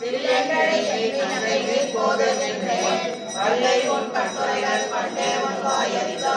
சில்லென்றடை செய்தி நன்மை போதென்றேன் வல்லை உன் கட்டுரைகள் பண்டே உன் வாயறிதான்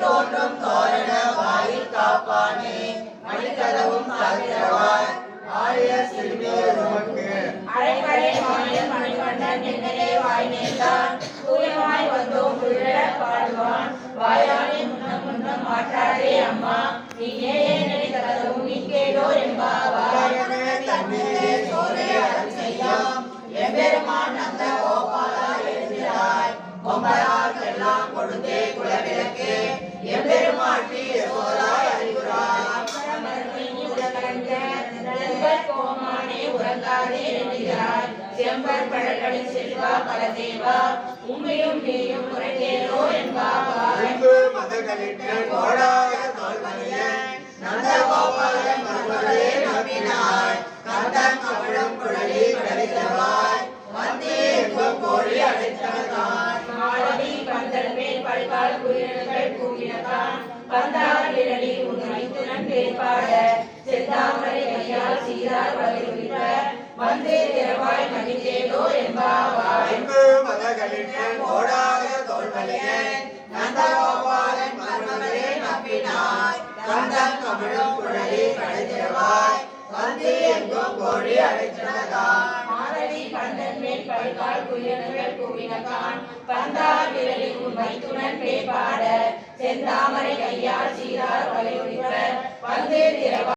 தோன்றும் தோரண வாயில் காப்பானே மணிக்கதவும் தவிர மணிவண்ணன் என்னையே வாய் நேர்ந்தான் தூயமாய் வந்தோம் உள்ளட பாடுவான். வாயானே முன்னம் முன்னம் மாற்றாதே அம்மா. நீயே நினைத்ததும் நீ கேளோ என்பாவாய் எம்பெருமான் நந்த கோபாலா எழுந்திராய். கொம்பரார்க்கெல்லாம் கொடுத்தே குலவிளக்கே. எம்பெருமாட்டி யசோதாய் அறிவுராய் கோமானே உறங்காதே. செம்பர் பழகளில் செல்வா பலதேவா உண்மையும் நீயும் உரைத்தேரோ என்பாவாய் அன்பு மதகளிட்டு கோடாய தோல்வலியன் நந்தகோபாலன் மருமகளே நம்பினாய். கந்தன் கவிழும் குழலி கடிதவாய் வந்தே எங்கும் கோழி அடைத்தனதான் மாலதி பந்தல் மேல் பல்கால் குயில்கள் கூவினதான். பந்தார் விரலி உன் மைத்துனன் பேர்பாட செந்தாமரை கையால் சீரார் வலியுறிப்ப வந்தே திறவாய் மகிழ்ந்தேலோ என்பாவாய். அன்பு மதகளிட்டு கோடாய தோல்வலியன் நந்தகோபாலன் மருமகளே நம்பினாய். கந்தன் கவிழும் குழலி கடிதவாய் வந்தே எங்கும் கோழி அடைத்தனதான் மாரடி கந்தன் மேல் பல்கால் குயில்கள் கூவினதான் பந்தார் விரலி உன் மைத்துனன் பேர்பாட செந்தாமரை கையால் சீரார் வலையுறிப்ப வந்தே திறவாய்